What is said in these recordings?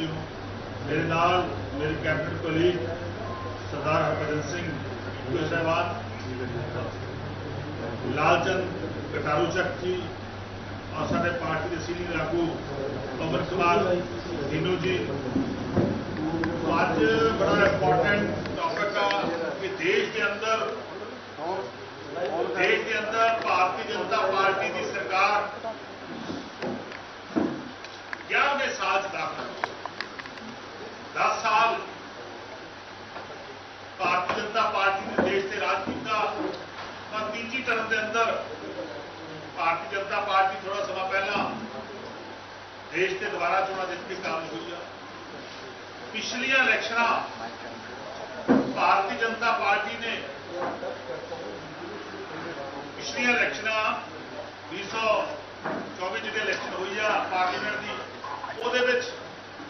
ਸਾਥੀਓ ਮੇਰੇ ਨਾਲ ਮੇਰੇ ਕੈਬਨਿਟ ਕੋਲੀਗ ਸਰਦਾਰ ਹਰਭਜਨ ਸਿੰਘ ਗੁਰੂ ਸਾਹਿਬਾਨ ਲਾਲਚੰਦ ਕਟਾਰੂ ਚੱਕ ਜੀ ਔਰ ਸਾਡੇ ਪਾਰਟੀ ਦੇ ਸੀਨੀਅਰ ਆਗੂ ਪਵਨ ਕੁਮਾਰ ਢਿੱਲੋਂ ਜੀ तो ਅੱਜ ਬੜਾ ਇੰਪੋਰਟੈਂਟ ਟੌਪਿਕ ਆ ਕਿ ਦੇਸ਼ ਦੇ ਅੰਦਰ ਦੇਸ਼ ਦੇ ਅੰਦਰ ਭਾਰਤੀ ਜਨਤਾ ਪਾਰਟੀ ਦੀ ਸਰਕਾਰ 11ਵੇਂ ਸਾਲ ਚ ਦਾਖਲ ਹੋਈ। 10 ਸਾਲ ਭਾਰਤੀ ਜਨਤਾ ਪਾਰਟੀ ਨੇ ਦੇਸ਼ ਤੇ ਰਾਜ ਕੀਤਾ। ਤਾਂ ਤੀਜੀ ਟਰਮ ਦੇ ਅੰਦਰ ਭਾਰਤੀ ਜਨਤਾ ਪਾਰਟੀ ਥੋੜਾ ਸਮਾਂ ਪਹਿਲਾਂ ਦੇਸ਼ ਤੇ ਦੁਬਾਰਾ ਚੋਣਾਂ ਜਿੱਤ ਕੇ ਕਾਬਜ ਹੋਈ ਆ। ਪਿਛਲੀਆਂ ਇਲੈਕਸ਼ਨਾਂ ਭਾਰਤੀ ਜਨਤਾ ਪਾਰਟੀ ਨੇ ਪਿਛਲੀਆਂ ਇਲੈਕਸ਼ਨਾਂ 2024 ਜਿਹੜੇ ਇਲੈਕਸ਼ਨ ਹੋਈ ਆ ਪਾਰਲੀਮੈਂਟ ਦੀ, ਉਹਦੇ ਵਿੱਚ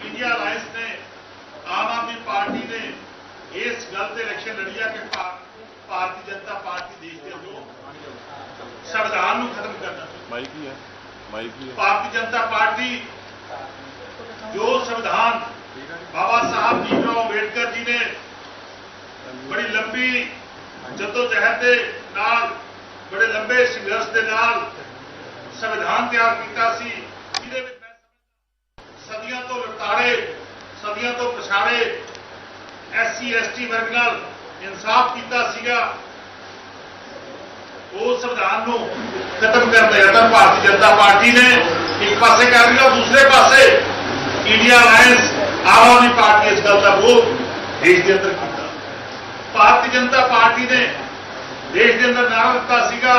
ਇੰਡੀਆ ਅਲਾਈਅੰਸ ਨੇ ਆਮ ਆਦਮੀ ਪਾਰਟੀ ਨੇ ਇਸ ਗੱਲ ਤੇ ਇਲੈਕਸ਼ਨ ਲੜੀ ਆ ਕਿ ਭਾਰਤੀ ਜਨਤਾ ਪਾਰਟੀ ਦੇਸ਼ ਦੇ ਅੰਦਰੋਂ ਸੰਵਿਧਾਨ ਨੂੰ ਖਤਮ ਕਰਨਾ। ਮਾਈਕ ਹੀ ਹੈ ਮਾਈਕ ਹੀ ਹੈ। ਭਾਰਤੀ ਜਨਤਾ ਪਾਰਟੀ ਜੋ ਸੰਵਿਧਾਨ ਬਾਬਾ ਸਾਹਿਬ ਭੀਮਰਾਓ ਅੰਬੇਡਕਰ ਜੀ ਨੇ ਬੜੀ ਲੰਬੀ ਜਦੋਜਹਿਦ ਦੇ ਨਾਲ ਬੜੇ ਲੰਬੇ ਸੰਘਰਸ਼ ਦੇ ਨਾਲ ਸੰਵਿਧਾਨ ਤਿਆਰ ਕੀਤਾ ਸੀ ਜਿਹਦੇ ਵਿੱਚ ਮੈਂ ਸਮਝਦਾ ਸਦੀਆਂ ਤੋਂ ਲਤਾੜੇ ਸਦੀਆਂ ਤੋਂ ਪਛਾੜੇ ਐਸਸੀ, ਐਸਟੀ ਵਰਗ ਨਾਲ ਇਨਸਾਫ ਕੀਤਾ ਸੀਗਾ, ਉਹ ਸੰਵਿਧਾਨ ਨੂੰ ਖਤਮ ਕਰਨ ਦਾ ਯਤਨ ਭਾਰਤੀ ਜਨਤਾ ਪਾਰਟੀ ਨੇ ਇੱਕ ਪਾਸੇ ਕਰ ਰਹੀ ਦੂਸਰੇ ਪਾਸੇ India alliance Aam Aadmi party ਇਸ ਗੱਲ ਦਾ ਵਿਰੋਧ ਦੇਸ਼ ਦੇ ਅੰਦਰ ਕੀਤਾ। ਭਾਰਤੀ ਜਨਤਾ ਪਾਰਟੀ ਨੇ ਦੇਸ਼ ਦੇ ਅੰਦਰ ਨਾਰਾ ਦਿੱਤਾ ਸੀਗਾ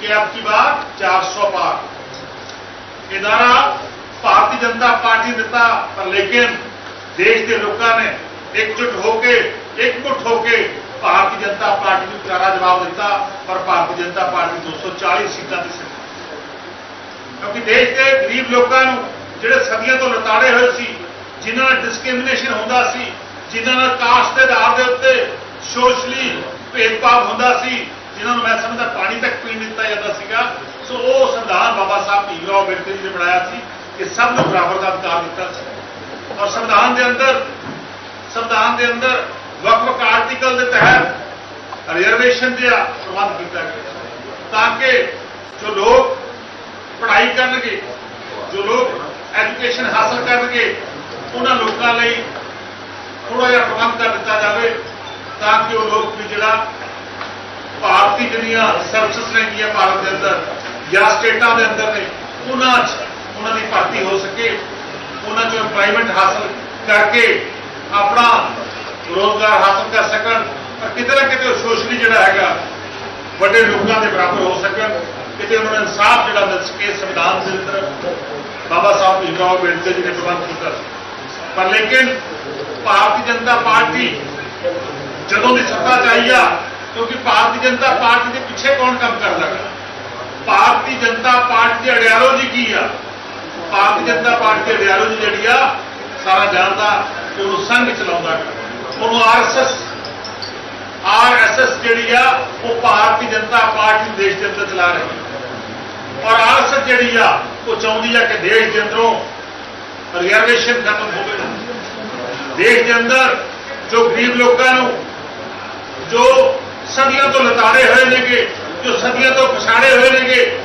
ਕਿ ਅਬ ਕੀ ਬਾਤ 400 ਪਾਰ ਇਹ ਨਾਰਾ ਭਾਰਤੀ ਜਨਤਾ ਪਾਰਟੀ ਦਿੱਤਾ, ਪਰ ਲੇਕਿਨ ਦੇਸ਼ ਦੇ ਲੋਕਾਂ ਨੇ ਇਕਜੁੱਟ ਹੋ ਕੇ ਇਕਮੁੱਠ ਹੋ ਕੇ ਭਾਰਤੀ ਜਨਤਾ ਪਾਰਟੀ ਨੂੰ ਕਰਾਰਾ ਜਵਾਬ ਦਿੱਤਾ ਪਰ ਭਾਰਤੀ ਜਨਤਾ ਪਾਰਟੀ 240 ਸੀਟਾਂ ਤੇ ਸਿੱਟੀ ਕਿਉਂਕਿ ਦੇਸ਼ ਦੇ ਗਰੀਬ ਲੋਕਾਂ ਨੂੰ ਜਿਹੜੇ ਸਦੀਆਂ ਤੋਂ ਲਤਾੜੇ ਹੋਏ ਸੀ ਜਿਨ੍ਹਾਂ ਨਾਲ ਡਿਸਕ੍ਰਿਮੀਨੇਸ਼ਨ ਹੁੰਦਾ ਸੀ ਜਿਨ੍ਹਾਂ ਨਾਲ ਕਾਸਟ ਦੇ ਆਧਾਰ ਦੇ ਉੱਤੇ ਸੋਸ਼ਲੀ ਭੇਦਭਾਵ ਹੁੰਦਾ ਸੀ ਜਿਨ੍ਹਾਂ ਨੂੰ ਮੈਂ ਸਮਝਦਾ ਪਾਣੀ ਤੱਕ ਪੀਣ ਦਿੱਤਾ ਜਾਂਦਾ ਸੀਗਾ ਸੋ ਉਹ ਸੰਵਿਧਾਨ ਬਾਬਾ ਸਾਹਿਬ ਭੀਮਰਾਓ ਅੰਬੇਡਕਰ ਜੀ ਨੇ ਬਣਾਇਆ ਸੀ ਕਿ ਸਭ ਨੂੰ ਬਰਾਬਰ ਦਾ ਅਧਿਕਾਰ ਦਿੱਤਾ ਸੀ ਔਰ ਸੰਵਿਧਾਨ ਦੇ ਅੰਦਰ ਸੰਵਿਧਾਨ ਦੇ ਅੰਦਰ ਵੱਖ-ਵੱਖ ਆਰਟੀਕਲ ਦੇ ਤਹਿਤ ਰਿਜ਼ਰਵੇਸ਼ਨ ਦਾ ਪ੍ਰਬੰਧ ਕੀਤਾ ਗਿਆ। ਤਾਂ ਕਿ ਜੋ ਲੋਕ ਪੜ੍ਹਾਈ ਕਰਨਗੇ, ਜੋ ਲੋਕ ਐਜੂਕੇਸ਼ਨ ਹਾਸਲ ਕਰਨਗੇ, ਉਹਨਾਂ ਲੋਕਾਂ ਲਈ ਥੋੜਾ ਜਿਹਾ ਪ੍ਰਬੰਧ ਕਰ ਦਿੱਤਾ ਜਾਵੇ ਤਾਂ ਕਿ ਉਹ ਲੋਕ ਵੀ ਜਿਹੜਾ ਭਾਰਤੀ ਜਿਹੜੀਆਂ ਸਰਵਿਸਿਜ਼ ਨੇਗੀਆਂ ਭਾਰਤ ਦੇ ਅੰਦਰ ਜਾਂ ਸਟੇਟਾਂ ਦੇ ਅੰਦਰ ਨੇ, ਉਹਨਾਂ 'ਚ ਉਹਨਾਂ ਦੀ ਭਰਤੀ ਹੋ ਸਕੇ, ਉਹਨਾਂ 'ਚੋਂ ਇੰਪਲਾਈਮੈਂਟ ਹਾਸਲ ਕਰਕੇ ਆਪਣਾ ਰੋਜ਼ਗਾਰ ਹਾਸਲ ਕਰ ਸਕਣ, ਪਰ ਕਿਤੇ ਨਾ ਕਿਤੇ ਸੋਸ਼ਲੀ ਜਿਹੜਾ ਹੈਗਾ, ਵੱਡੇ ਲੋਕਾਂ ਦੇ ਬਰਾਬਰ ਹੋ ਸਕਣ। ਕਿਤੇ ਉਹਨਾਂ ਨੂੰ ਇਨਸਾਫ ਜਿਹੜਾ ਮਿਲ ਸਕੇ ਸੰਵਿਧਾਨ ਦੇ ਅੰਦਰ। ਬਾਬਾ ਸਾਹਿਬ ਭੀਮਰਾਓ ਅੰਬੇਡਕਰ ਜੀ ਨੇ ਪ੍ਰਬੰਧ ਕੀਤਾ ਸੀ। ਪਰ ਲੇਕਿਨ ਭਾਰਤੀ ਜਨਤਾ ਪਾਰਟੀ ਜਦੋਂ ਦੀ ਸੱਤਾ 'ਚ ਆਈ ਆ, ਕਿਉਂਕਿ ਭਾਰਤੀ ਜਨਤਾ ਪਾਰਟੀ ਦੇ ਪਿੱਛੇ ਕੌਣ ਕੰਮ ਕਰਦਾ ਹੈ ਭਾਰਤੀ ਜਨਤਾ ਪਾਰਟੀ ਦੀ ਆਈਡੀਓਲੋਜੀ ਕੀ ਆ? ਭਾਰਤੀ ਜਨਤਾ ਪਾਰਟੀ ਦੀ ਆਈਡੀਓਲੋਜੀ ਜਿਹੜੀ ਆ, ਸਾਰਾ ਜਾਣਦਾ ਕਿ ਉਹਨੂੰ ਸੰਘ ਚਲਾਉਂਦਾ ਹੈ। ਉਹਨੂੰ ਆਰਐਸਐਸ ਆਰਐਸਐਸ ਜਿਹੜੀ ਆ, ਉਹ ਭਾਰਤੀ ਜਨਤਾ ਪਾਰਟੀ ਨੂੰ ਦੇਸ਼ ਦੇ ਅੰਦਰ ਚਲਾ ਰਹੀ ਹੈ। ਔਰ ਆਰਐਸਐਸ ਜਿਹੜੀ ਆ, ਉਹ ਚਾਹੁੰਦੀ ਆ ਕਿ ਦੇਸ਼ ਦੇ ਅੰਦਰੋਂ ਰਿਜ਼ਰਵੇਸ਼ਨ ਖਤਮ ਹੋਵੇ। ਦੇਸ਼ ਦੇ ਅੰਦਰ ਜੋ ਗਰੀਬ ਲੋਕਾਂ ਨੂੰ, ਜੋ ਸਦੀਆਂ ਤੋਂ ਲਤਾੜੇ ਹੋਏ ਨੇਗੇ, ਜੋ ਸਦੀਆਂ ਤੋਂ ਪਛਾੜੇ ਹੋਏ ਨੇਗੇ,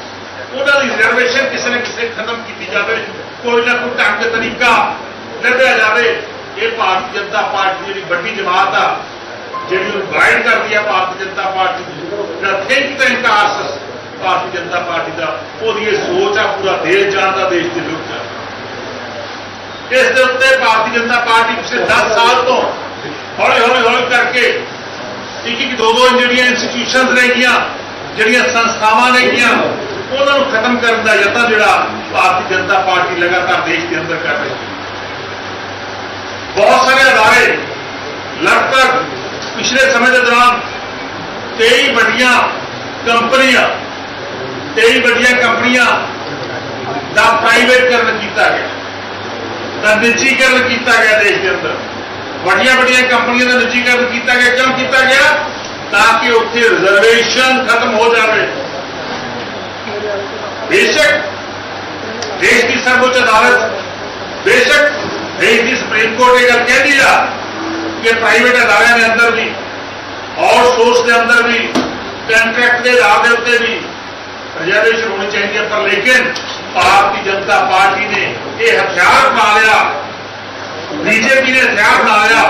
ਉਹਨਾਂ ਦੀ ਰਿਜ਼ਰਵੇਸ਼ਨ ਕਿਸੇ ਨਾ ਕਿਸੇ ਖਤਮ ਕੀਤੀ ਜਾਵੇ। ਕੋਈ ਨਾ ਕੋਈ ਢੰਗ ਤਰੀਕਾ ਲੱਭਿਆ ਜਾਵੇ। ਇਹ ਭਾਰਤੀ ਜਨਤਾ ਪਾਰਟੀ ਜਿਹੜੀ ਵੱਡੀ ਜਮਾਤ ਆ, ਜਿਹੜੀ ਉਹ ਗਾਈਡ ਕਰਦੀ ਆ ਭਾਰਤੀ ਜਨਤਾ ਪਾਰਟੀ ਦੀ, ਜਿਹੜਾ think tank RSS Bharatiya Janata party ਦਾ, ਉਹਦੀ ਇਹ ਸੋਚ ਆ ਪੂਰਾ ਦੇਸ਼ ਜਾਣਦਾ ਦੇਸ਼ ਦੇ ਲੋਕ ਜਾਣਦੇ ਇਸ ਦੇ ਉੱਤੇ ਭਾਰਤੀ ਜਨਤਾ ਪਾਰਟੀ ਪਿਛਲੇ 10 ਸਾਲ ਤੋਂ ਹੌਲੀ ਹੌਲੀ ਹੌਲੀ ਕਰਕੇ ਇੱਕ ਇੱਕ ਦੋ ਦੋ ਜਿਹੜੀਆਂ ਇੰਸਟੀਟਿਊਸ਼ਨਸ ਨੇਗੀਆਂ ਜਿਹੜੀਆਂ ਸੰਸਥਾਵਾਂ ਨੇਗੀਆਂ ਉਹਨਾਂ ਨੂੰ ਖਤਮ ਕਰਨ ਦਾ ਯਤਨ ਜਿਹੜਾ ਭਾਰਤੀ ਜਨਤਾ ਪਾਰਟੀ ਲਗਾਤਾਰ ਦੇਸ਼ ਦੇ ਅੰਦਰ ਕਰ ਰਹੀ ਹੈ। ਬਹੁਤ ਸਾਰੇ ਅਦਾਰੇ ਲਗਭਗ ਪਿਛਲੇ ਸਮੇਂ ਦੇ ਦੌਰਾਨ 23 ਵੱਡੀਆਂ ਕੰਪਨੀਆਂ 23 ਵੱਡੀਆਂ ਕੰਪਨੀਆਂ ਦਾ ਪ੍ਰਾਈਵੇਟਕਰਨ ਕੀਤਾ ਗਿਆ। ਦਾ ਨਿੱਜੀਕਰਨ ਕੀਤਾ ਗਿਆ ਦੇਸ਼ ਦੇ ਅੰਦਰ। ਵੱਡੀਆਂ ਵੱਡੀਆਂ ਕੰਪਨੀਆਂ ਦਾ ਨਿੱਜੀਕਰਨ ਕੀਤਾ ਗਿਆ। ਕਿਉਂ ਕੀਤਾ ਗਿਆ? ਤਾਂ ਕਿ ਉੱਥੇ ਰਿਜ਼ਰਵੇਸ਼ਨ ਖਤਮ ਹੋ ਜਾਵੇ। ਬੇਸ਼ੱਕ, ਦੇਸ਼ ਦੀ ਸਰਵੋੱਚ ਅਦਾਲਤ ਬੇਸ਼ੱਕ ਦੇਸ਼ ਦੀ ਸੁਪਰੀਮ ਕੋਰਟ ਇਹ ਗੱਲ ਕਹਿੰਦੀ ਆ ਕਿ ਪ੍ਰਾਈਵੇਟ ਅਦਾਰਿਆਂ ਦੇ ਅੰਦਰ ਵੀ ਆਊਟਸੋਰਸ ਦੇ ਅੰਦਰ ਵੀ ਕੰਟਰੈਕਟ ਦੇ ਆਧਾਰ ਦੇ ਉੱਤੇ ਵੀ ਰਿਜ਼ਰਵੇਸ਼ਨ ਹੋਣੀ ਚਾਹੀਦੀ ਹੈ ਪਰ ਲੇਕਿਨ ਭਾਰਤੀ ਜਨਤਾ ਪਾਰਟੀ ਨੇ ਇਹ ਹਥਿਆਰ ਬਣਾ ਲਿਆ, ਬੀਜੇਪੀ ਨੇ ਹਥਿਆਰ ਬਣਾ ਲਿਆ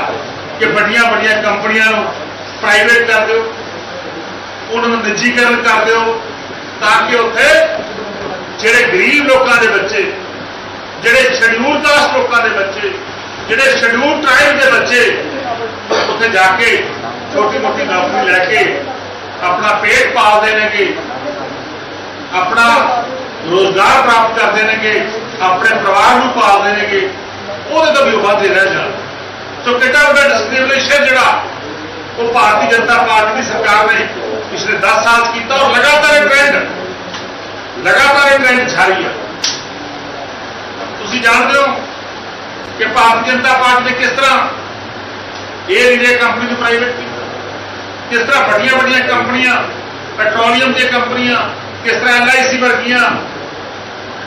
ਕਿ ਵੱਡੀਆਂ ਵੱਡੀਆਂ ਕੰਪਨੀਆਂ ਨੂੰ ਪ੍ਰਾਈਵੇਟ ਕਰ ਦਿਓ, ਉਹਨਾਂ ਨੂੰ ਨਿੱਜੀਕਰਨ ਕਰ ਦਿਓ, ਤਾਂ ਕਿ ਉੱਥੇ ਜਿਹੜੇ ਗਰੀਬ ਲੋਕਾਂ ਦੇ ਬੱਚੇ ਜਿਹੜੇ ਸ਼ਡਿਊਲ ਕਾਸਟ ਲੋਕਾਂ ਦੇ ਬੱਚੇ, ਜਿਹੜੇ ਸ਼ਡਿਊਲ ਟ੍ਰਾਈਬ ਦੇ ਬੱਚੇ, ਉੱਥੇ ਜਾ ਕੇ ਛੋਟੀ ਮੋਟੀ ਨੌਕਰੀ ਲੈ ਕੇ ਆਪਣਾ ਪੇਟ ਪਾਲਦੇ ਨੇਗੇ, ਆਪਣਾ ਰੋਜ਼ਗਾਰ ਪ੍ਰਾਪਤ ਕਰਦੇ ਨੇਗੇ, ਆਪਣੇ ਪਰਿਵਾਰ ਨੂੰ ਪਾਲਦੇ ਨੇਗੇ, ਉਹਦੇ ਤੋਂ ਵੀ ਵਾਧੇ ਰਹਿ ਜਾਣ। ਸੋ ਕਿੱਡਾ ਵੱਡਾ ਡਿਸਕ੍ਰਿਮੀਨੇਸ਼ਨ ਜਿਹੜਾ ਉਹ ਭਾਰਤੀ ਜਨਤਾ ਪਾਰਟੀ ਦੀ ਸਰਕਾਰ ਨੇ ਪਿਛਲੇ 10 ਸਾਲ ਕੀਤਾ ਔਰ ਲਗਾਤਾਰ ਇਹ ਟ੍ਰੈਂਡ ਲਗਾਤਾਰ ਇਹ ਟ੍ਰੈਂਡ ਜਾਰੀ ਹੈ ਤੁਸੀਂ ਜਾਣਦੇ ਹੋ ਕਿ ਭਾਰਤੀ ਜਨਤਾ ਪਾਰਟੀ ਨੇ ਕਿਸ ਤਰ੍ਹਾਂ 에ਅਰ ਇੰਡੀਆ ਕੰਪਨੀ ਨੂੰ ਪ੍ਰਾਈਵੇਟ ਕੀਤਾ ਕਿਸ ਤਰ੍ਹਾਂ ਵੱਡੀਆਂ ਵੱਡੀਆਂ ਕੰਪਨੀਆਂ ਪੈਟਰੋਲੀਅਮ ਦੀਆਂ ਕੰਪਨੀਆਂ, ਕਿਸ ਤਰ੍ਹਾਂ ਐਲਆਈਸੀ ਵਰਗੀਆਂ,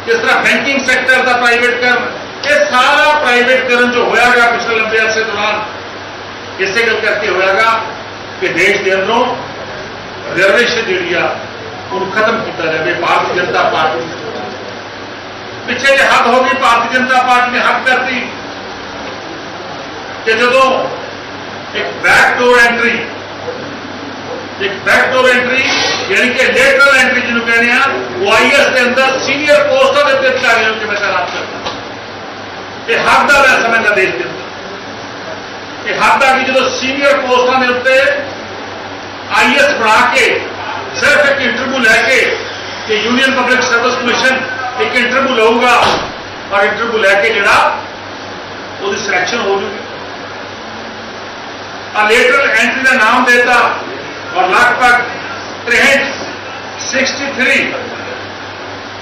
ਕਿਸ ਤਰ੍ਹਾਂ ਬੈਂਕਿੰਗ ਸੈਕਟਰ ਦਾ ਪ੍ਰਾਈਵੇਟ ਕਰਨ ਇਹ ਸਾਰਾ ਪ੍ਰਾਈਵੇਟ ਕਰਨ ਜੋ ਹੋਇਆਗਾ ਪਿਛਲੇ ਲੰਬੇ ਅਰਸੇ ਦੌਰਾਨ, ਇਸੇ ਗੱਲ ਕਰਕੇ ਹੋਇਆਗਾ ਕਿ ਦੇਸ਼ ਦੇ ਅੰਦਰੋਂ ਰਿਜ਼ਰਵੇਸ਼ਨ ਜਿਹੜੀ ਆ, ਉਹਨੂੰ ਖਤਮ ਕੀਤਾ ਜਾਵੇ, ਭਾਰਤੀ ਜਨਤਾ ਪਾਰਟੀ ਨੇ। ਪਿੱਛੇ ਜੇ ਹੱਦ ਹੋ ਗਈ, ਭਾਰਤੀ ਜਨਤਾ ਪਾਰਟੀ ਨੇ ਹੱਦ ਕਰਤੀ ਕਿ ਜਦੋਂ ਇੱਕ ਬੈਕ ਡੋਰ ਐਂਟਰੀ ਇੱਕ ਬੈਕ ਡੋਰ ਐਂਟਰੀ ਯਾਨੀ ਕਿ ਲੇਟਰਲ ਐਂਟਰੀ ਜਿਹਨੂੰ ਕਹਿੰਦੇ ਆ, ਉਹ ਆਈਐਸ ਦੇ ਅੰਦਰ ਸੀਨੀਅਰ ਪੋਸਟਾਂ ਦੇ ਉੱਤੇ ਅਧਿਕਾਰੀਆਂ ਨੂੰ ਕਿਵੇਂ ਤਾਇਨਾਤ ਕਰਦਾ ਇਹ ਹੱਦ ਦਾ ਮੈਂ ਸਮਝਦਾ ਦੇਸ਼ ਦੇ ਅੰਦਰ। ਇਹ ਹੱਦ ਆ ਕਿ ਜਦੋਂ ਸੀਨੀਅਰ ਪੋਸਟਾਂ ਦੇ ਉੱਤੇ ਆਈਐਸ ਬਣਾ ਕੇ, ਸਿਰਫ ਇੱਕ ਇੰਟਰਵਿਊ ਲੈ ਕੇ, ਕਿ ਯੂਨੀਅਨ ਪਬਲਿਕ ਸਰਵਿਸ ਕਮਿਸ਼ਨ ਇੱਕ ਇੰਟਰਵਿਊ ਲਊਗਾ। ਔਰ ਇੰਟਰਵਿਊ ਲੈ ਕੇ ਜਿਹੜਾ ਉਹਦੀ ਸਿਲੈਕਸ਼ਨ ਹੋ ਜੂਗੀ। ਆ ਲੇਟਰਲ ਐਂਟਰੀ ਦਾ ਨਾਮ ਦੇਤਾ ਔਰ ਲਗਭਗ 63 63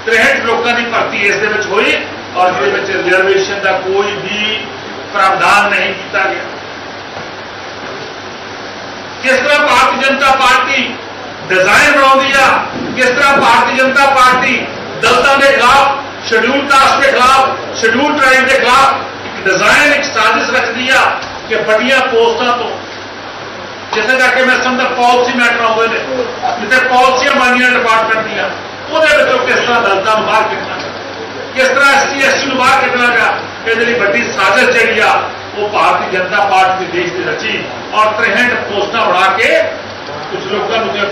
63 ਲੋਕਾਂ ਦੀ ਭਰਤੀ ਇਸ ਦੇ ਵਿੱਚ ਹੋਈ ਔਰ ਜਿਹਦੇ ਵਿੱਚ ਰਿਜ਼ਰਵੇਸ਼ਨ ਦਾ ਕੋਈ ਵੀ ਪ੍ਰਾਵਧਾਨ ਨਹੀਂ ਕੀਤਾ ਗਿਆ। ਕਿਸ ਤਰ੍ਹਾਂ ਭਾਰਤੀ ਜਨਤਾ ਪਾਰਟੀ ਡਿਜ਼ਾਈਨ ਬਣਾਉਂਦੀ ਆ? ਕਿਸ ਤਰ੍ਹਾਂ ਭਾਰਤੀ ਜਨਤਾ ਪਾਰਟੀ ਦਲਤਾਂ ਦੇ ਖਿਲਾਫ ਸ਼ਡਿਊਲ ਕਾਸਟ ਦੇ ਖਿਲਾਫ ਸ਼ਡਿਊਲ ਟ੍ਰਾਈਬ ਦੇ ਖਿਲਾਫ ਇੱਕ ਡਿਜ਼ਾਈਨ ਇੱਕ ਸਾਜ਼ਿਸ਼ ਰਚਦੀ ਆ ਕਿ ਵੱਡੀਆਂ ਪੋਸਟਾਂ ਤੋਂ ਜਿੱਥੇ ਜਾ ਕੇ ਮੈਂ ਸਮਝਦਾ ਪਾਲਿਸੀ ਮੈਟਰ ਆਉਂਦੇ ਨੇ ਜਿੱਥੇ ਪਾਲਿਸੀਆਂ ਬਣਦੀਆਂ ਡਿਪਾਰਟਮੈਂਟ ਦੀਆਂ ਉਹਦੇ ਵਿੱਚੋਂ ਕਿਸ ਤਰ੍ਹਾਂ ਦਲਤਾਂ ਨੂੰ ਬਾਹਰ ਕੱਢਣਾ ਕਿਸ ਤਰ੍ਹਾਂ ਐਸਟੀ ਐਸਟੀ ਨੂੰ ਬਾਹਰ ਕੱਢਣਾ ਗਾ ਇਹਦੇ ਲਈ ਵੱਡੀ ਸਾਜ਼ਿਸ਼ ਜਿਹੜੀ ਆ ਉਹ ਭਾਰਤੀ ਜਨਤਾ ਪਾਰਟੀ ਦੇ ਦੇਸ਼ ਦੀ ਰਚੀ ਔਰ 63 ਪੋਸਟਾਂ ਬਣਾ ਕੇ ਕੁਝ ਲੋਕਾਂ ਨੂੰ ਜੇ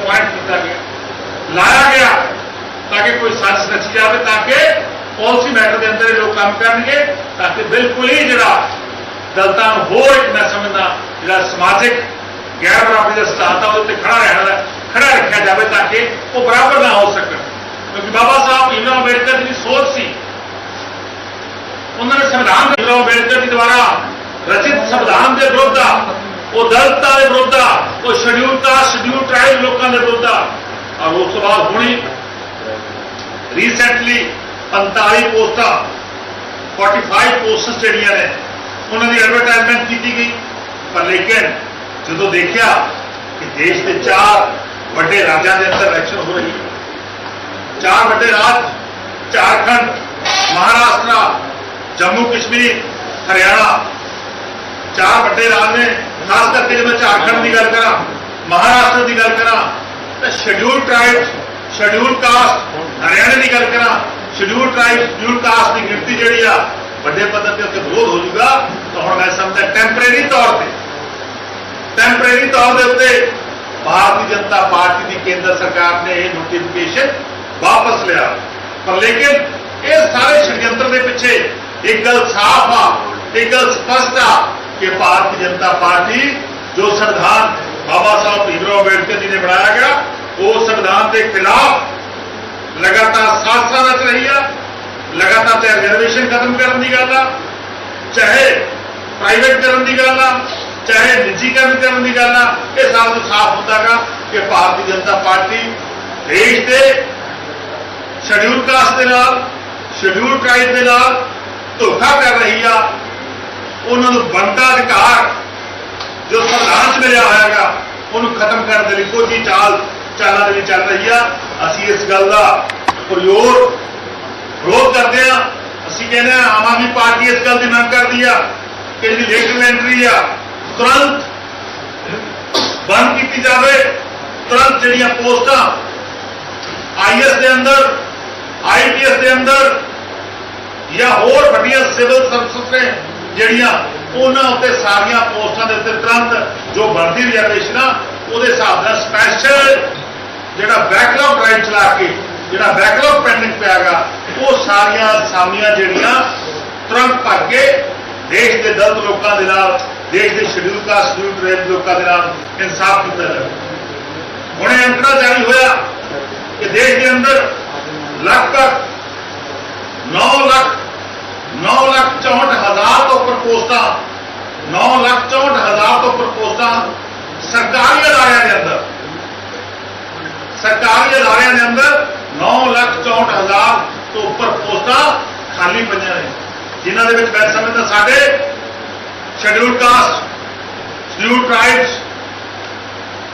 ਤਾਂ ਕਿ ਕੋਈ ਸਾਜ਼ਿਸ਼ ਰਚੀ ਜਾਵੇ ਤਾਂ ਕਿ ਪਾਲਿਸੀ ਮੈਟਰ ਦੇ ਅੰਦਰ ਇਹ ਲੋਕ ਕੰਮ ਕਰਨਗੇ, ਤਾਂ ਕਿ ਬਿਲਕੁਲ ਹੀ ਜਿਹੜਾ ਦਲਤਾਂ ਨੂੰ ਹੋਰ ਇੱਕ ਮੈਂ ਸਮਝਦਾ, ਜਿਹੜਾ ਸਮਾਜਿਕ ਗੈਰ ਬਰਾਬਰੀ ਦਾ ਸਿਧਾਂਤ ਆ, ਉਹਦੇ ਤੇ ਖੜਾ ਰਹਿਣਾ ਖੜਾ ਰੱਖਿਆ ਜਾਵੇ ਤਾਂ ਕਿ ਉਹ ਬਰਾਬਰ ਨਾ ਹੋ ਸਕਣ। ਕਿਉਂਕਿ ਬਾਬਾ ਸਾਹਿਬ ਭੀਮਰਾਓ ਅੰਬੇਡਕਰ ਦੀ ਸੋਚ ਸੀ। ਉਹਨਾਂ ਨੇ ਸੰਵਿਧਾਨ ਭੀਮਰਾਓ ਅੰਬੇਡਕਰ ਜੀ ਦੁਆਰਾ ਰਚਿਤ ਸੰਵਿਧਾਨ ਦੇ ਵਿਰੁੱਧ ਆ, ਉਹ ਦਲਤਾਂ ਦੇ ਵਿਰੁੱਧ ਆ, ਉਹ ਸ਼ਡਿਊਲ ਕਾਸਟ ਸ਼ਡਿਊਲ ਟ੍ਰਾਈਬ ਲੋਕਾਂ ਦੇ ਵਿਰੁੱਧ ਆ। ਔਰ ਉਸ ਤੋਂ ਬਾਅਦ ਹੁਣੀ ਰੀਸੈਂਟਲੀ 45 ਪੋਸਟਾਂ 45 ਪੋਸਟਸ ਜਿਹੜੀਆਂ ਨੇ, ਉਹਨਾਂ ਦੀ ਐਡਵਰਟਾਈਜ਼ਮੈਂਟ ਕੀਤੀ ਗਈ। ਪਰ ਲੇਕਿਨ ਜਦੋਂ ਦੇਖਿਆ ਕਿ ਦੇਸ਼ ਦੇ ਚਾਰ ਵੱਡੇ ਰਾਜਾਂ ਦੇ ਅੰਦਰ ਇਲੈਕਸ਼ਨ ਹੋ ਰਹੀ ਹੈ, ਚਾਰ ਵੱਡੇ ਰਾਜ, ਝਾਰਖੰਡ, ਮਹਾਰਾਸ਼ਟਰ ਜੰਮੂ ਕਸ਼ਮੀਰ ਹਰਿਆਣਾ, ਚਾਰ ਵੱਡੇ ਰਾਜ ਨੇ। ਖਾਸ ਕਰਕੇ ਜੇ ਮੈਂ ਝਾਰਖੰਡ ਦੀ ਗੱਲ ਕਰਾਂ, ਮਹਾਰਾਸ਼ਟਰ ਦੀ ਗੱਲ ਕਰਾਂ, ਤਾਂ schedule tribe schedule caste Haryana ਦੀ ਗੱਲ ਕਰਾਂ ਸ਼ਡਿਊਲ ਟ੍ਰਾਈਬ ਸ਼ਡਿਊਲ ਕਾਸਟ ਦੀ ਗਿਣਤੀ ਜਿਹੜੀ ਆ ਵੱਡੇ ਪੱਧਰ ਤੇ ਉੱਤੇ ਵਿਰੋਧ ਹੋ ਜਾਊਗਾ ਤਾਂ ਹੁਣ ਮੈਂ ਸਮਝਦਾ ਟੈਂਪਰੇਰੀ ਤੌਰ ਤੇ ਟੈਂਪਰੇਰੀ ਤੌਰ ਦੇ ਉੱਤੇ ਭਾਰਤੀ ਜਨਤਾ ਪਾਰਟੀ ਦੀ ਕੇਂਦਰ ਸਰਕਾਰ ਨੇ ਇਹ ਨੋਟੀਫਿਕੇਸ਼ਨ ਵਾਪਸ ਲਿਆ ਪਰ ਲੇਕਿਨ ਇਹ ਸਾਰੇ ਸ਼ਡਿਅੰਤਰ ਦੇ ਪਿੱਛੇ ਇੱਕ ਗੱਲ ਸਾਫ਼ ਆ ਇੱਕ ਗੱਲ ਸਪਸ਼ਟ ਆ ਕਿ ਭਾਰਤੀ ਜਨਤਾ ਪਾਰਟੀ ਜੋ ਸੰਵਿਧਾਨ ਬਾਬਾ ਸਾਹਿਬ ਭੀਮਰਾਓ ਅੰਬੇਡਕਰ ਜੀ ਨੇ ਬਣਾਇਆ ਗਿਆ ਉਹ ਸੰਵਿਧਾਨ ਦੇ ਖਿਲਾਫ ਲਗਾਤਾਰ ਸਾਜ਼ਿਸ਼ਾਂ ਰਹੀ ਆ, ਲਗਾਤਾਰ ਤੇ ਰਿਜ਼ਰਵੇਸ਼ਨ ਖਤਮ ਕਰਨ ਦੀ ਗੱਲ ਆ, ਚਾਹੇ ਪ੍ਰਾਈਵੇਟ ਕਰਨ ਦੀ ਗੱਲ ਆ, ਚਾਹੇ ਨਿੱਜੀਕਰਨ ਕਰਨ ਦੀ ਗੱਲ ਆ, ਇਹ ਸਾਰਾ ਤੋਂ ਸਾਫ਼ ਹੁੰਦਾਗਾ ਕਿ ਭਾਰਤੀ ਜਨਤਾ ਪਾਰਟੀ ਦੇਸ਼ ਦੇ ਸ਼ਡਿਊਲ ਕਾਸਟ ਦੇ ਨਾਲ ਸ਼ਡਿਊਲ ਟ੍ਰਾਈਬ ਦੇ ਨਾਲ ਧੋਖਾ ਕਰ ਰਹੀ ਆ। ਉਹਨਾਂ ਨੂੰ ਬਣਦਾ ਅਧਿਕਾਰ ਜੋ ਸੰਵਿਧਾਨ 'ਚ ਮਿਲਿਆ ਹੋਇਆਗਾ ਉਹਨੂੰ ਖਤਮ ਕਰਨ ਦੇ ਲਈ ਕੋਈ ਚਾਲ ਚਾਲਾਂ ਦੇ ਵਿੱਚ ਚੱਲ ਰਹੀ ਆ। ਅਸੀਂ ਇਸ ਗੱਲ ਦਾ ਪ੍ਰਯੋਗ ਵਿਰੋਧ ਕਰਦੇ ਆ। ਅਸੀਂ ਕਹਿੰਦੇ ਹਾਂ ਆਮ ਆਦਮੀ ਪਾਰਟੀ ਇਸ ਗੱਲ ਦੀ ਮੰਗ ਕਰਦੀ ਆ ਕਿ ਜਿਹੜੀ ਲੇਟਰ ਐਂਟਰੀ ਆ, ਤੁਰੰਤ ਬੰਦ ਕੀਤੀ ਜਾਵੇ। ਤੁਰੰਤ ਜਿਹੜੀਆਂ ਪੋਸਟਾਂ ਆਈਐਸ ਦੇ ਅੰਦਰ ਆਈਪੀਐਸ ਦੇ ਅੰਦਰ ਜਾਂ ਹੋਰ ਵੱਡੀਆਂ ਸਿਵਲ ਸਰਵਿਸ ਨੇ ਜਿਹੜੀਆਂ ਉਹਨਾਂ ਉੱਤੇ ਸਾਰੀਆਂ ਪੋਸਟਾਂ ਦੇ ਉੱਤੇ ਤੁਰੰਤ ਜੋ ਬਣਦੀ ਰਿਜ਼ਰਵੇਸ਼ਨ ਆ, ਉਹਦੇ ਹਿਸਾਬ ਨਾਲ ਸਪੈਸ਼ਲ ਜਿਹੜਾ ਬੈਕਲੌਗ ਡਰਾਈਵ ਚਲਾ ਕੇ ਜਿਹੜਾ ਬੈਕਲੌਗ ਪੈਂਡਿੰਗ ਪਿਆਗਾ, ਉਹ ਸਾਰੀਆਂ ਸਾਮੀਆਂ ਜਿਹੜੀਆਂ ਤੁਰੰਤ ਭਰ ਕੇ ਦੇਸ਼ ਦੇ ਦਲਤ ਲੋਕਾਂ ਦੇ ਨਾਲ, ਦੇਸ਼ ਦੇ ਸ਼ਡਿਊਲ ਕਾਸਟ ਸ਼ਡਿਊਲ ਟ੍ਰਾਈਬ ਲੋਕਾਂ ਦੇ ਨਾਲ ਇਨਸਾਫ ਕੀਤਾ ਜਾਵੇ। ਹੁਣੇ ਅੰਕੜਾ ਜਾਰੀ ਹੋਇਆ ਕਿ ਦੇਸ਼ ਦੇ ਅੰਦਰ ਲਗਭਗ 9 ਲੱਖ 9 ਲੱਖ 64 ਹਜ਼ਾਰ ਤੋਂ ਉੱਪਰ ਪੋਸਟਾਂ 9 ਲੱਖ 64 ਹਜ਼ਾਰ ਤੋਂ ਉੱਪਰ ਪੋਸਟਾਂ ਸਰਕਾਰੀ ਅਦਾਰਿਆਂ ਦੇ ਅੰਦਰ। ਸਰਕਾਰੀ ਅਦਾਰਿਆਂ ਦੇ ਅੰਦਰ 9 ਲੱਖ 64 ਹਜ਼ਾਰ ਤੋਂ ਉੱਪਰ ਪੋਸਟਾਂ ਖਾਲੀ ਪਈਆਂ ਨੇ। ਜਿਨ੍ਹਾਂ ਦੇ ਵਿੱਚ ਮੈਂ ਸਮਝਦਾ ਸਾਡੇ ਸ਼ਡਿਊਲ ਕਾਸਟ ਸ਼ਡਿਊਲ ਟ੍ਰਾਈਬਸ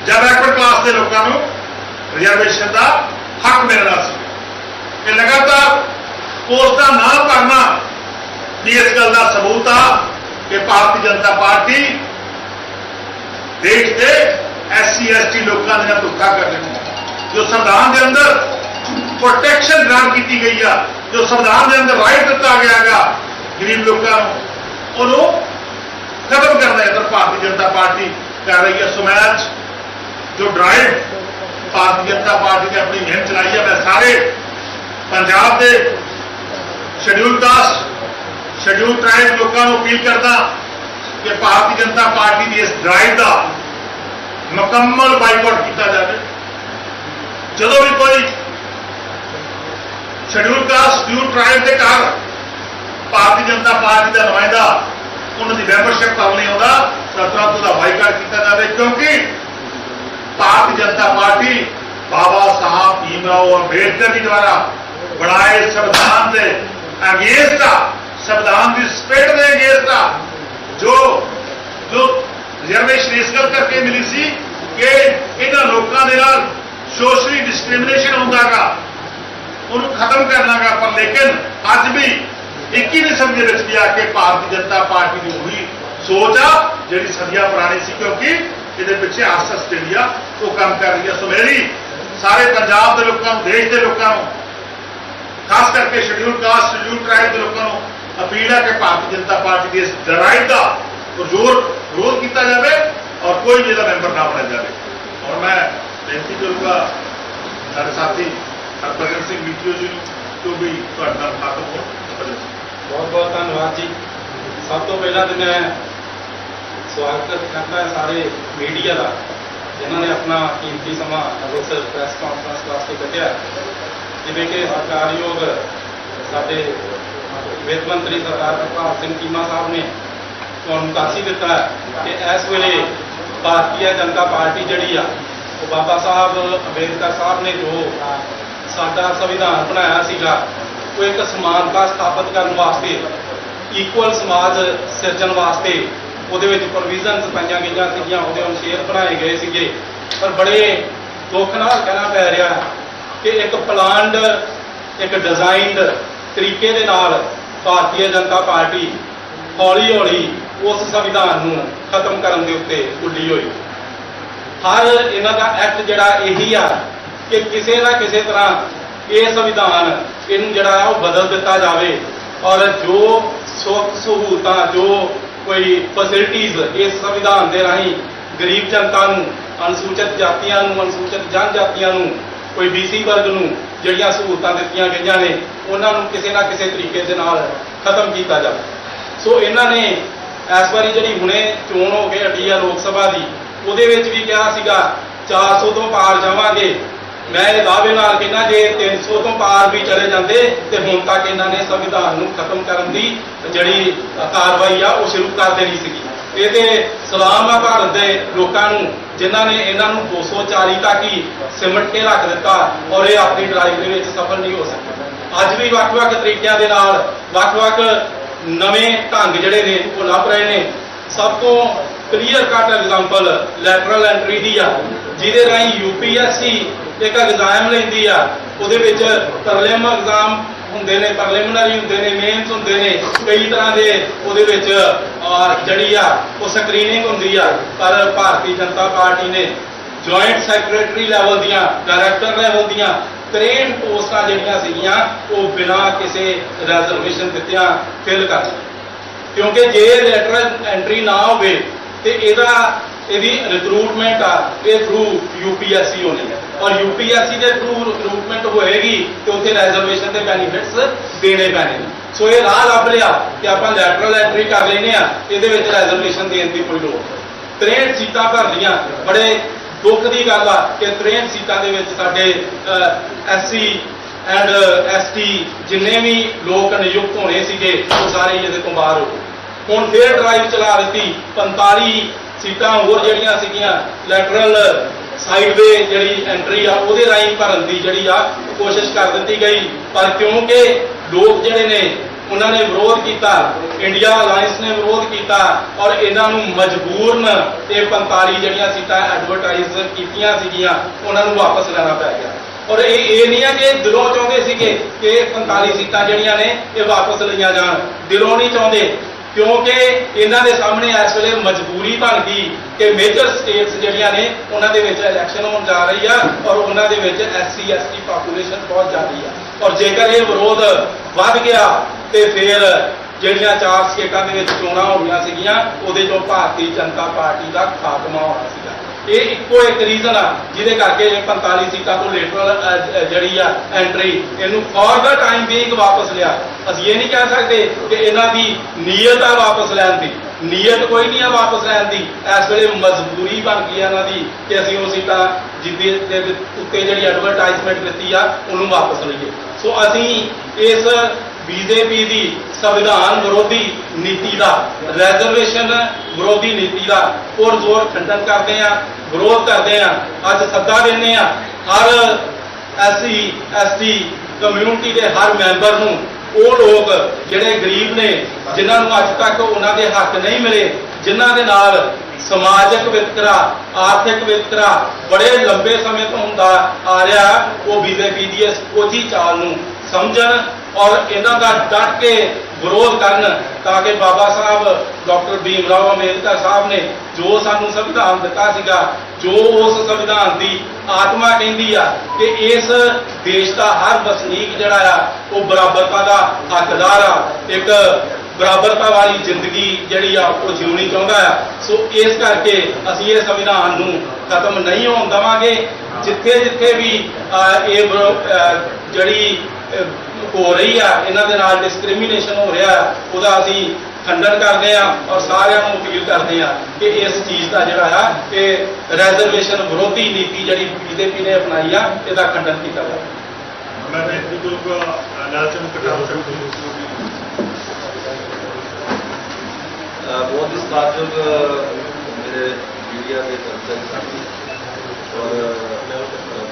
ਜਾਂ ਬੈਕਵਰਡ ਕਲਾਸ ਦੇ ਲੋਕਾਂ ਨੂੰ ਰਿਜ਼ਰਵੇਸ਼ਨ ਦਾ ਹੱਕ ਮਿਲਣਾ ਸੀ। ਇਹ ਲਗਾਤਾਰ ਪੋਸਟਾਂ ਨਾ ਭਰਨਾ ਵੀ ਇਸ ਗੱਲ ਦਾ ਸਬੂਤ ਆ ਕਿ ਭਾਰਤੀ ਜਨਤਾ ਪਾਰਟੀ ਦੇਸ਼ ਦੇ ਐਸਸੀ ਐਸਟੀ ਲੋਕਾਂ ਦੇ ਨਾਲ ਧੋਖਾ ਕਰ ਰਹੀ ਜੋ ਸੰਵਿਧਾਨ ਦੇ ਅੰਦਰ ਪ੍ਰੋਟੈਕਸ਼ਨ ਗ੍ਰਾਂਟ ਕੀਤੀ ਗਈ ਆ, ਜੋ ਸੰਵਿਧਾਨ ਦੇ ਅੰਦਰ ਰਾਈਟ ਦਿੱਤਾ ਗਿਆਗਾ ਗਰੀਬ ਲੋਕਾਂ ਨੂੰ, ਉਹਨੂੰ ਖਤਮ ਕਰਨਾ ਹੈ ਤਾਂ ਭਾਰਤੀ ਜਨਤਾ ਪਾਰਟੀ ਕਰ ਰਹੀ ਹੈ ਸੁਮੈਚ ਜੋ ਡਰਾਈਵ ਭਾਰਤੀ ਜਨਤਾ ਪਾਰਟੀ ਨੇ ਆਪਣੀ ਮਿਹਨਤ ਚਲਾਈ ਹੈ ਮੈਂ ਸਾਰੇ ਪੰਜਾਬ ਦੇ ਸ਼ਡਿਊਲ ਕਾਸਟ ਸ਼ਡਿਊਲ ਟ੍ਰਾਈਬ ਲੋਕਾਂ ਨੂੰ ਅਪੀਲ ਕਰਦਾ ਕਿ ਭਾਰਤੀ ਜਨਤਾ ਪਾਰਟੀ ਦੀ ਇਸ ਡਰਾਈਵ ਦਾ ਮੁਕੰਮਲ ਬਾਈਕਾਟ ਕੀਤਾ ਜਾਵੇ। ਜਦੋਂ ਵੀ ਕੋਈ ਸ਼ਡਿਊਲ ਕਾਸਟ ਸ਼ਡਿਊਲ ਟ੍ਰਾਈਬ ਦੇ ਘਰ। ਭਾਰਤੀ ਜਨਤਾ ਪਾਰਟੀ ਦਾ ਨੁਮਾਇੰਦਾ, ਉਹਨਾਂ ਦੀ ਮੈਂਬਰਸ਼ਿਪ ਕਰਨ ਲਈ ਆਉਂਦਾ। ਤਾਂ ਤੁਰੰਤ ਉਹਦਾ ਬਾਈਕਾਟ ਕੀਤਾ ਜਾਵੇ, ਕਿਉਂਕਿ ਭਾਰਤੀ ਜਨਤਾ ਪਾਰਟੀ ਬਾਬਾ ਸਾਹਿਬ ਭੀਮਰਾਓ ਅੰਬੇਡਕਰ ਜੀ ਦੁਆਰਾ ਬਣਾਏ ਸੰਵਿਧਾਨ ਦੇ ਅਗੇਂਸਟ ਆ ਸੰਵਿਧਾਨ ਦੀ ਸਪੇਟ ਦੇ ਅਗੇਂਸਟ ਆ ਜੋ ਜੋ ਰਿਜ਼ਰਵੇਸ਼ਨ ਇਸ ਗੱਲ ਕਰਕੇ ਮਿਲੀ ਸੀ ਕਿ ਇਹਨਾਂ ਲੋਕਾਂ ਦੇ ਨਾਲ ਸੋਸ਼ਲੀ ਡਿਸਕ੍ਰਿਮੀਨੇਸ਼ਨ ਹੁੰਦਾਗਾ ਉਹਨੂੰ ਖਤਮ ਕਰਨਾਗਾ ਪਰ ਲੇਕਿਨ ਅੱਜ ਵੀ 21ਵੀਂ ਸਦੀ ਦੇ ਵਿੱਚ ਵੀ ਆ ਕੇ ਭਾਰਤੀ ਜਨਤਾ ਪਾਰਟੀ ਦੀ ਉਹੀ ਸੋਚ ਆ, ਜਿਹੜੀ ਸਦੀਆਂ ਪੁਰਾਣੀ ਸੀ, ਕਿਉਂਕਿ ਇਹਦੇ ਪਿੱਛੇ ਆਰਐਸਐਸ ਆਸਟ੍ਰੇਲੀਆ ਉਹ ਕੰਮ ਕਰ ਰਹੀ ਹੈ ਸੋ ਮੇਰੀ ਸਾਰੇ ਪੰਜਾਬ ਦੇ ਲੋਕਾਂ ਨੂੰ, ਦੇਸ਼ ਦੇ ਲੋਕਾਂ ਨੂੰ, ਖਾਸ ਕਰਕੇ ਸ਼ਡਿਊਲ ਕਾਸਟ ਸ਼ਡਿਊਲ ਟ੍ਰਾਈਬ ਦੇ ਲੋਕਾਂ ਨੂੰ ਅਪੀਲ ਹੈ ਕਿ ਭਾਰਤੀ ਜਨਤਾ ਪਾਰਟੀ ਦੀ ਇਸ ਲੜਾਈ ਦਾ ਜ਼ੋਰ ਵਿਰੋਧ ਕੀਤਾ ਜਾਵੇ ਔਰ ਕੋਈ ਵੀ ਇਹਦਾ ਮੈਂਬਰ ਨਾ ਬਣਾਇਆ ਜਾਵੇ। ਔਰ ਮੈਂ ਬੇਨਤੀ ਕਰੂੰਗਾ, ਸਾਡੇ ਸਾਥੀ ਹਰਭਜਨ ਸਿੰਘ ਮੀਟੀਓ ਜੀ ਨੂੰ ਜੋ ਵੀ ਤੁਹਾਡਾ ਨਾਲ ਹੋ ਬਹੁਤ ਬਹੁਤ ਧੰਨਵਾਦ ਜੀ। ਸਭ ਤੋਂ ਪਹਿਲਾਂ ਤੇ ਮੈਂ ਸਵਾਗਤ ਕਰਦਾ ਸਾਰੇ ਮੀਡੀਆ ਦਾ, ਜਿਨ੍ਹਾਂ ਨੇ ਆਪਣਾ ਕੀਮਤੀ ਸਮਾਂ ਇਸ ਪ੍ਰੈਸ ਕਾਨਫਰੰਸ ਵਾਸਤੇ ਕੱਢਿਆ। ਜਿਵੇਂ ਕਿ ਸਰਕਾਰਯੋਗ ਸਾਡੇ ਵਿੱਤ ਮੰਤਰੀ ਸਰਦਾਰ ਪ੍ਰਭਾਤ ਸਿੰਘ ਚੀਮਾ ਸਾਹਿਬ ਨੇ ਤੁਹਾਨੂੰ ਦੱਸ ਹੀ ਦਿੱਤਾ ਕਿ ਇਸ ਵੇਲੇ ਭਾਰਤੀ ਜਨਤਾ ਪਾਰਟੀ ਜਿਹੜੀ ਆ, ਉਹ ਬਾਬਾ ਸਾਹਿਬ ਅੰਬੇਦਕਰ ਸਾਹਿਬ ਨੇ ਜੋ ਸਾਡਾ ਸੰਵਿਧਾਨ ਬਣਾਇਆ ਸੀਗਾ, ਉਹ ਇੱਕ ਸਮਾਨਤਾ ਸਥਾਪਿਤ ਕਰਨ ਵਾਸਤੇ ਇਕੁਅਲ ਸਮਾਜ ਸਿਰਜਣ ਵਾਸਤੇ, ਉਹਦੇ ਵਿੱਚ ਪ੍ਰੋਵੀਜ਼ਨਸ ਪਾਈਆਂ ਗਈਆਂ ਸੀਗੀਆਂ, ਉਹਦੇ ਅਨੁਸ਼ੇਰ ਬਣਾਏ ਗਏ ਸੀਗੇ। ਪਰ ਬੜੇ ਦੁੱਖ ਨਾਲ ਕਹਿਣਾ ਪੈ ਰਿਹਾ ਕਿ ਇੱਕ ਪਲਾਨਡ ਇੱਕ ਡਿਜ਼ਾਈਨਡ ਤਰੀਕੇ ਦੇ ਨਾਲ ਭਾਰਤੀ ਜਨਤਾ ਪਾਰਟੀ ਹੌਲੀ ਹੌਲੀ ਉਸ ਸੰਵਿਧਾਨ ਨੂੰ ਖਤਮ ਕਰਨ ਦੇ ਉੱਤੇ ਉੱਡੀ ਹੋਈ। ਹਰ ਇਹਨਾਂ ਦਾ ਐਕਟ ਜਿਹੜਾ ਇਹੀ ਆ ਕਿ ਕਿਸੇ ਨਾ ਕਿਸੇ ਤਰ੍ਹਾਂ ਇਹ ਸੰਵਿਧਾਨ ਇਹਨੂੰ ਜਿਹੜਾ ਆ ਉਹ ਬਦਲ ਦਿੱਤਾ ਜਾਵੇ ਔਰ ਜੋ ਸੁੱਖ ਸਹੂਲਤਾਂ, ਜੋ ਕੋਈ ਫੈਸਿਲਿਟੀਆਂ ਇਸ ਸੰਵਿਧਾਨ ਦੇ ਰਾਹੀਂ ਗਰੀਬ ਜਨਤਾ ਨੂੰ, ਅਨੁਸੂਚਿਤ ਜਾਤੀਆਂ ਨੂੰ, ਅਨੁਸੂਚਿਤ ਜਨਜਾਤੀਆਂ ਨੂੰ, ਕੋਈ ਬੀਸੀ ਵਰਗ ਨੂੰ ਜਿਹੜੀਆਂ ਸਹੂਲਤਾਂ ਦਿੱਤੀਆਂ ਗਈਆਂ ਨੇ, ਉਹਨਾਂ ਨੂੰ ਕਿਸੇ ਨਾ ਕਿਸੇ ਤਰੀਕੇ ਦੇ ਨਾਲ ਖਤਮ ਕੀਤਾ ਜਾਵੇ। ਸੋ ਇਹਨਾਂ ਨੇ ਇਸ ਵਾਰੀ ਜਿਹੜੀ ਹੁਣੇ ਚੋਣ ਹੋ ਕੇ ਹਟੀ ਆ ਲੋਕ ਸਭਾ ਦੀ, ਉਹਦੇ ਵਿੱਚ ਵੀ ਕਿਹਾ ਸੀਗਾ 400 ਤੋਂ ਪਾਰ ਜਾਵਾਂਗੇ। ਮੈਂ ਇਹ ਦਾਅਵੇ ਨਾਲ ਕਹਿੰਦਾ, ਜੇ 300 ਤੋਂ ਪਾਰ ਵੀ ਚਲੇ ਜਾਂਦੇ ਤੇ ਹੁਣ ਤੱਕ ਇਹਨਾਂ ਨੇ ਸੰਵਿਧਾਨ ਨੂੰ ਖਤਮ ਕਰਨ ਦੀ ਜਿਹੜੀ ਕਾਰਵਾਈ ਆ, ਉਹ ਸ਼ੁਰੂ ਕਰ ਦੇਣੀ ਸੀਗੀ। ਇਹਦੇ ਸਲਾਮ ਆ ਭਾਰਤ ਦੇ ਲੋਕਾਂ ਨੂੰ, ਜਿਨ੍ਹਾਂ ਨੇ ਇਹਨਾਂ ਨੂੰ 240 ਤੱਕ ਹੀ ਸਿਮਟ ਕੇ ਰੱਖ ਦਿੱਤਾ ਔਰ ਇਹ ਆਪਣੀ ਡਰਾਈਵ ਦੇ ਵਿੱਚ ਸਫਲ ਨਹੀਂ ਹੋ ਸਕੇ। ਅੱਜ ਵੀ ਵੱਖ-ਵੱਖ ਤਰੀਕਿਆਂ ਦੇ ਨਾਲ ਵੱਖ-ਵੱਖ ਨਵੇਂ ਢੰਗ ਜਿਹੜੇ ਨੇ, ਉਹ ਲੱਭ ਰਹੇ ਨੇ। ਸਭ ਤੋਂ clear cut example lateral entry ਦੀ ਆ। ਜਿਹਦੇ ਰਾਹੀਂ ਯੂਪੀਐਸਸੀ ਇੱਕ ਐਗਜ਼ਾਮ ਲੈਂਦੀ ਆ, ਉਹਦੇ ਵਿੱਚ ਤਰਲਿਮ ਐਗਜ਼ਾਮ ਹੁੰਦੇ ਨੇ ਪ੍ਰੀਲਿਮਿਨਰੀ ਹੁੰਦੇ ਨੇ ਮੇਨਸ ਹੁੰਦੇ ਨੇ, ਕਈ ਤਰ੍ਹਾਂ ਦੇ ਉਹਦੇ ਵਿੱਚ ਜਿਹੜੀ ਆ, ਉਹ ਸਕਰੀਨਿੰਗ ਹੁੰਦੀ ਆ, ਪਰ ਭਾਰਤੀ ਜਨਤਾ ਪਾਰਟੀ ਨੇ ਜੁਆਇੰਟ ਸੈਕਟਰੀ ਲੈਵਲ ਦੀਆਂ ਡਾਇਰੈਕਟਰ ਲੈਵਲ ਦੀਆਂ 63 ਪੋਸਟਾਂ ਜਿਹੜੀਆਂ ਸੀਗੀਆਂ, ਉਹ ਬਿਨਾਂ ਕਿਸੇ ਰਿਜ਼ਰਵੇਸ਼ਨ ਦਿੱਤਿਆਂ ਫਿਲ ਕਰ ਕਿਉਂਕਿ ਜੇ ਲੈਟਰ ਐਂਟਰੀ ਨਾ ਹੋਵੇ, ਤੇ ਇਹਦਾ ਇਹਦੀ ਰਿਕਰੂਟਮੈਂਟ ਆ, ਇਹ ਥਰੂ ਯੂਪੀਐਸਸੀ ਹੋਣੀ ਹੈ। ਔਰ ਯੂਪੀਐਸਸੀ ਦੇ ਥਰੂ ਰਿਕਰੂਟਮੈਂਟ ਹੋਏਗੀ ਤੇ ਉੱਥੇ ਰਿਜ਼ਰਵੇਸ਼ਨ ਦੇ ਬੈਨੀਫਿਟਸ ਦੇਣੇ ਪੈਣੇ ਨੇ। ਸੋ ਇਹ ਰਾਹ ਲੱਭ ਲਿਆ ਕਿ ਆਪਾਂ ਲੈਟਰਲ ਐਂਟਰੀ ਕਰ ਲੈਨੇ ਆ ਇਹਦੇ ਵਿੱਚ ਰਿਜ਼ਰਵੇਸ਼ਨ ਦੇਣ ਦੀ ਕੋਈ ਲੋੜ ਨਹੀਂ। 63 ਸੀਟਾਂ ਭਰ ਲੀਆਂ ਬੜੇ ਦੁੱਖ ਦੀ ਗੱਲ ਆ ਕਿ 63 ਸੀਟਾਂ ਦੇ ਵਿੱਚ ਸਾਡੇ ਐਸਸੀ ਐਂਡ ਐਸਟੀ ਜਿੰਨੇ ਵੀ ਲੋਕ ਨਿਯੁਕਤ ਹੋਣੇ ਸੀਗੇ, ਉਹ ਸਾਰੇ ਇਹਦੇ ਤੋਂ ਬਾਹਰ ਹੋ ਗਏ। ਹੁਣ ਫੇਰ ਡਰਾਈਵ ਚਲਾ ਦਿੱਤੀ 45 ਸੀਟਾਂ ਹੋਰ ਜਿਹੜੀਆਂ ਸੀਗੀਆਂ ਲੈਟਰਲ ਸਾਈਡਵੇ ਜਿਹੜੀ ਐਂਟਰੀ ਆ, ਉਹਦੇ ਰਾਹੀਂ ਭਰਨ ਦੀ ਜਿਹੜੀ ਆ ਕੋਸ਼ਿਸ਼ ਕਰ ਦਿੱਤੀ ਗਈ। ਪਰ ਕਿਉਂਕਿ ਲੋਕ ਜਿਹੜੇ ਨੇ, ਉਹਨਾਂ ਨੇ ਵਿਰੋਧ ਕੀਤਾ ਇੰਡੀਆ ਅਲਾਈਅੰਸ ਨੇ ਵਿਰੋਧ ਕੀਤਾ ਔਰ ਇਹਨਾਂ ਨੂੰ ਮਜਬੂਰਨ ਇਹ 45 ਜਿਹੜੀਆਂ ਸੀਟਾਂ ਐਡਵਰਟਾਈਜ਼ ਕੀਤੀਆਂ ਸੀਗੀਆਂ, ਉਹਨਾਂ ਨੂੰ ਵਾਪਸ ਲੈਣਾ ਪੈ ਗਿਆ। ਔਰ ਇਹ ਇਹ ਨਹੀਂ ਹੈ ਕਿ ਦਿਲੋਂ ਚਾਹੁੰਦੇ ਸੀਗੇ ਕਿ ਇਹ 45 ਸੀਟਾਂ ਜਿਹੜੀਆਂ ਨੇ, ਇਹ ਵਾਪਸ ਲਈਆਂ ਜਾਣ। ਦਿਲੋਂ ਨਹੀਂ ਚਾਹੁੰਦੇ। ਕਿਉਂਕਿ ਇਹਨਾਂ ਦੇ ਸਾਹਮਣੇ ਇਸ ਵੇਲੇ ਮਜਬੂਰੀ ਬਣ ਗਈ ਕਿ ਮੇਜਰ ਸਟੇਟਸ ਜਿਹੜੀਆਂ ਨੇ, ਉਹਨਾਂ ਦੇ ਵਿੱਚ ਇਲੈਕਸ਼ਨ ਹੋਣ ਜਾ ਰਹੀ ਆ ਔਰ ਉਹਨਾਂ ਦੇ ਵਿੱਚ ਐਸਸੀ ਐਸਟੀ ਪਾਪੂਲੇਸ਼ਨ ਬਹੁਤ ਜ਼ਿਆਦੀ ਆ। ਔਰ ਜੇਕਰ ਇਹ ਵਿਰੋਧ ਵੱਧ ਗਿਆ ਤੇ ਫਿਰ ਜਿਹੜੀਆਂ ਚਾਰ ਸਟੇਟਾਂ ਦੇ ਵਿੱਚ ਚੋਣਾਂ ਹੋਣੀਆਂ ਸੀਗੀਆਂ, ਉਹਦੇ ਚੋਂ ਭਾਰਤੀ ਜਨਤਾ ਪਾਰਟੀ ਦਾ ਖਾਤਮਾ ਹੋਣਾ ਸੀ। ਇਹ ਇੱਕੋ ਇੱਕ ਰੀਜ਼ਨ ਆ, ਜਿਹਦੇ ਕਰਕੇ ਇਹ 45 ਸੀਟਾਂ ਤੋਂ ਲੇਟਰਲ ਜਿਹੜੀ ਆ ਐਂਟਰੀ ਇਹਨੂੰ ਫॉर ਦਾ ਟਾਈਮ ਬੀਇੰਗ ਵਾਪਸ ਲਿਆ। ਅਸੀਂ ਇਹ ਨਹੀਂ ਕਹਿ ਸਕਦੇ ਕਿ ਇਹਨਾਂ ਦੀ ਨੀਅਤ ਆ ਵਾਪਸ ਲੈਣ ਦੀ। ਨੀਅਤ ਕੋਈ ਨਹੀਂ ਆ ਵਾਪਸ ਲੈਣ ਦੀ। ਇਸ ਵੇਲੇ ਮਜਬੂਰੀ ਬਣ ਗਈ ਆ ਇਹਨਾਂ ਦੀ ਕਿ ਅਸੀਂ ਉਹ ਸੀਟਾਂ ਜਿੱਦੇ ਦੇ ਉੱਤੇ ਜਿਹੜੀ ਐਡਵਰਟਾਈਜ਼ਮੈਂਟ ਦਿੱਤੀ ਆ, ਉਹਨੂੰ ਵਾਪਸ ਲਈਏ। ਸੋ ਅਸੀਂ ਇਸ ਬੀਜੇਪੀ ਦੀ ਸੰਵਿਧਾਨ ਵਿਰੋਧੀ ਨੀਤੀ ਦਾ ਰਿਜ਼ਰਵੇਸ਼ਨ ਵਿਰੋਧੀ ਨੀਤੀ ਦਾ ਪੁਰਜ਼ੋਰ ਖੰਡਨ ਕਰਦੇ ਆ ਵਿਰੋਧ ਕਰਦੇ ਆ ਅੱਜ ਸੱਦਾ ਦਿੰਦੇ ਆ ਹਰ ਐਸਸੀ, ਐਸਟੀ ਕਮਿਊਨਿਟੀ ਦੇ ਹਰ ਮੈਂਬਰ ਨੂੰ, ਉਹ ਲੋਕ ਜਿਹੜੇ ਗਰੀਬ ਨੇ, ਜਿਨ੍ਹਾਂ ਨੂੰ ਅੱਜ ਤੱਕ ਉਹਨਾਂ ਦੇ ਹੱਕ ਨਹੀਂ ਮਿਲੇ, ਜਿਨ੍ਹਾਂ ਦੇ ਨਾਲ ਸਮਾਜਿਕ ਵਿਤਕਰਾ, ਆਰਥਿਕ ਵਿਤਕਰਾ ਬੜੇ ਲੰਬੇ ਸਮੇਂ ਤੋਂ ਹੁੰਦਾ ਆ ਰਿਹਾ, ਉਹ ਬੀਜੇਪੀ ਦੀ ਇਸ ਕੋਝੀ ਚਾਲ ਨੂੰ ਸਮਝਣ ਔਰ ਇਹਨਾਂ ਦਾ ਡਟ ਕੇ ਵਿਰੋਧ ਕਰਨ ਤਾਂ ਕਿ ਬਾਬਾ ਸਾਹਿਬ, ਡਾਕਟਰ ਭੀਮ ਰਾਓ ਅੰਬੇਦਕਰ ਸਾਹਿਬ ਨੇ ਜੋ ਸਾਨੂੰ ਸੰਵਿਧਾਨ ਦਿੱਤਾ ਸੀਗਾ, ਜੋ ਉਸ ਸੰਵਿਧਾਨ ਦੀ ਆਤਮਾ ਕਹਿੰਦੀ ਆ ਕਿ ਇਸ ਦੇਸ਼ ਦਾ ਹਰ ਵਸਨੀਕ ਜਿਹੜਾ ਆ, ਉਹ ਬਰਾਬਰਤਾ ਦਾ ਹੱਕਦਾਰ ਆ। ਇੱਕ ਬਰਾਬਰਤਾ ਵਾਲੀ ਜ਼ਿੰਦਗੀ ਜਿਹੜੀ ਆ, ਉਹ ਜਿਉਣੀ ਚਾਹੁੰਦਾ ਆ। ਸੋ ਇਸ ਕਰਕੇ ਅਸੀਂ ਇਹ ਸੰਵਿਧਾਨ ਨੂੰ ਖਤਮ ਨਹੀਂ ਹੋਣ ਦੇਵਾਂਗੇ। ਜਿੱਥੇ ਜਿੱਥੇ ਵੀ ਇਹ ਜਿਹੜੀ ਹੋ ਰਹੀ ਆ ਇਹਨਾਂ ਦੇ ਨਾਲ ਡਿਸਕ੍ਰਿਮੀਨੇਸ਼ਨ ਹੋ ਰਿਹਾ ਉਹਦਾ ਅਸੀਂ ਖੰਡਨ ਕਰਦੇ ਆ ਔਰ ਸਾਰਿਆਂ ਨੂੰ ਅਪੀਲ ਕਰਦੇ ਆ ਕਿ ਇਸ ਚੀਜ਼ ਦਾ ਜਿਹੜਾ ਆ ਕਿ ਰੈਜ਼ਰਵੇਸ਼ਨ ਵਿਰੋਧੀ ਨੀਤੀ ਜਿਹੜੀ ਬੀਜੇਪੀ ਨੇ ਅਪਣਾਈ ਆ ਇਹਦਾ ਖੰਡਨ ਕੀਤਾ ਜਾਵੇ। ਮੈਂ ਇਹਦੇ ਕੋਲ ਬਹੁਤ ਮੀਡੀਆ ਦੇ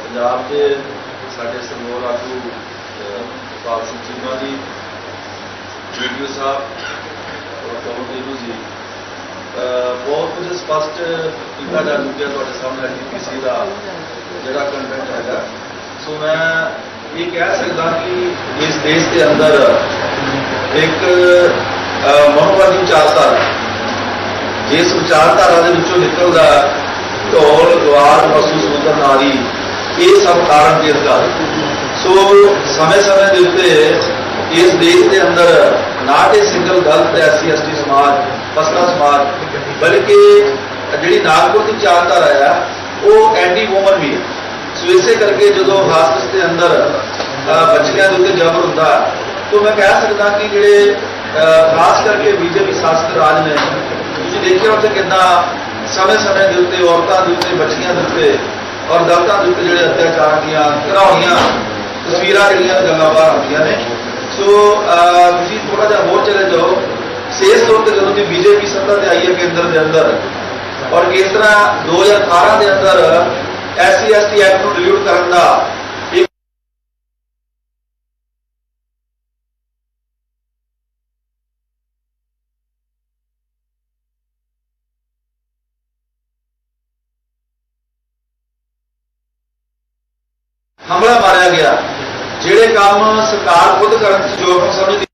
ਪੰਜਾਬ ਦੇ ਸਾਡੇ ਸਮੋਰ ਆਗੂ ਅ, ਸਿੰਘ ਚੀਮਾ ਜੀ ਵੀਡੀਓ ਸਾਹਿਬ ਔਰ ਕਮਲ ਦੇਵੂ ਜੀ। ਬਹੁਤ ਕੁਝ ਸਪਸ਼ਟ ਕੀਤਾ ਜਾ ਚੁੱਕਿਆ ਤੁਹਾਡੇ ਸਾਹਮਣੇ ਐਨਡੀਪੀਸੀ ਦਾ ਜਿਹੜਾ ਕੰਟੈਂਟ ਹੈਗਾ। ਸੋ ਮੈਂ ਇਹ ਕਹਿ ਸਕਦਾ ਕਿ ਇਸ ਦੇਸ਼ ਦੇ ਅੰਦਰ ਇੱਕ ਅਹ, ਮਨੋਵਾਦੀ ਵਿਚਾਰਧਾਰਾ ਜਿਸ ਵਿਚਾਰਧਾਰਾ ਦੇ ਵਿੱਚੋਂ ਨਿਕਲਦਾ ਢੋਲ ਗਵਾਰ ਪਸ਼ੂ ਸਮੁੰਦਰ ਨਾਰੀ ਇਹ ਸਭ ਕਾਰਨ ਜਿਸ ਦਾ ਸੋ ਸਮੇਂ ਸਮੇਂ ਦੇ ਉੱਤੇ ਇਸ ਦੇਸ਼ ਦੇ ਅੰਦਰ ਨਾ ਇਹ ਸਿੰਗਲ ਦਲਤ ਐਸਸੀ ਐਸਟੀ ਸਮਾਜ ਫਸਲਾ ਸਮਾਜ, ਬਲਕਿ ਜਿਹੜੀ ਨਾਗਪੁਰ ਦੀ ਚਾਰਧਾਰਾ ਆ, ਉਹ ਐਂਟੀ ਵੂਮਨ ਵੀ ਹੈ ਸੋ ਇਸੇ ਕਰਕੇ ਜਦੋਂ ਹਾਸਪਸ ਦੇ ਅੰਦਰ ਬੱਚਿਆਂ ਦੇ ਉੱਤੇ ਜ਼ਬਰ ਹੁੰਦਾ, ਤਾਂ ਮੈਂ ਕਹਿ ਸਕਦਾ ਕਿ ਜਿਹੜੇ ਖਾਸ ਕਰਕੇ ਬੀਜੇਪੀ ਸ਼ਾਸਕ ਰਾਜ ਨੇ, ਤੁਸੀਂ ਦੇਖਿਆ ਉੱਥੇ ਕਿੰਨਾ ਸਮੇਂ-ਸਮੇਂ ਦੇ ਉੱਤੇ ਔਰਤਾਂ ਦੇ ਉੱਤੇ, ਬੱਚੀਆਂ ਦੇ ਉੱਤੇ ਔਰ ਦਲਤਾਂ ਦੇ ਉੱਤੇ ਜਿਹੜੇ ਅਤਿਆਚਾਰ ਦੀਆਂ, ਘਰਾਉਣੀਆਂ ਤਸਵੀਰਾਂ ਜਿਹੜੀਆਂ ਗੱਲਾਂ ਬਾਹਰ ਆਉਂਦੀਆਂ ਨੇ। ਸੋ ਅਹ, ਤੁਸੀਂ ਥੋੜਾ ਜਿਹਾ ਹੋਰ ਚਲੇ ਜਾਓ। ਸੇਸ ਤੌਰ ਤੇ ਜਦੋਂ ਦੀ ਬੀਜੇਪੀ ਸੱਤਾ ਤੇ ਆਈ ਹੈ ਕੇਂਦਰ ਦੇ ਅੰਦਰ ਔਰ ਕਿਸ ਤਰ੍ਹਾਂ 2018 ਦੇ ਅੰਦਰ ਐਸਸੀ ਐਸਟੀ ਐਕਟ ਨੂੰ ਡਿਲੀਟ ਕਰਨ ਦਾ ਇੱਕ ਹਮਲਾ ਮਾਰਿਆ ਗਿਆ ਜਿਹੜੇ ਕੰਮ ਸਰਕਾਰ